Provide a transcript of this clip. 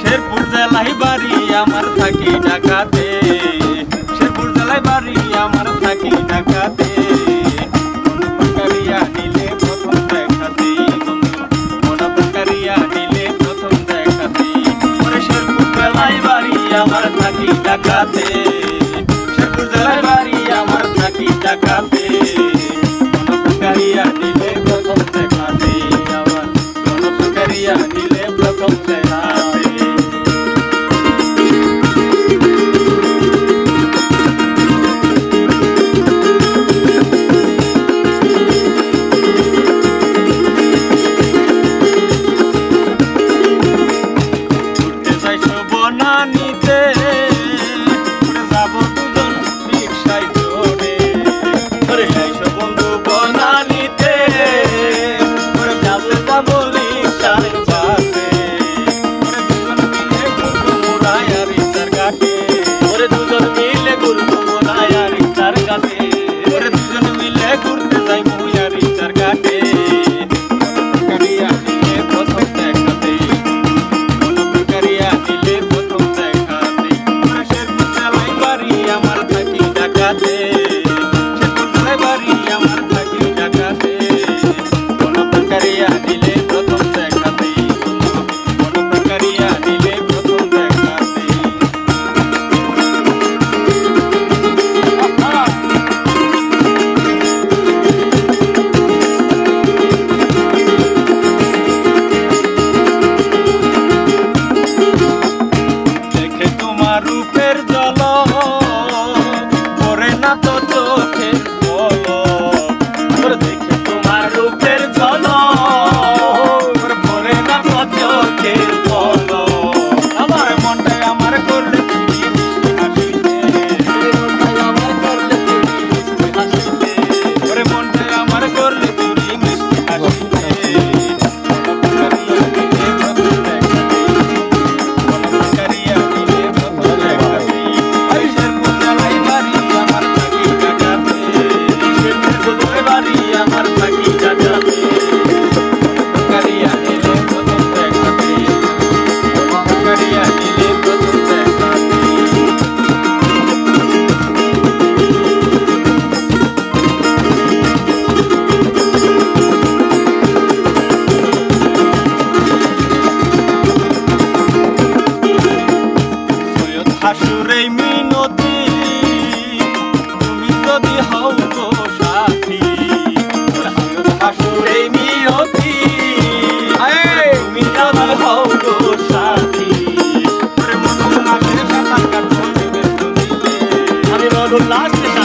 শেরপুর জেলায় বাড়ি আমার থাকি ঢাকাতে শেরপুর জেলায় বাড়ি আমার থাকি ঢাকাতে আমার থাকি টাকাতে শেরপুর জেলায় বাড়ি আমার থাকি টাকাতে রূপে 都垃圾。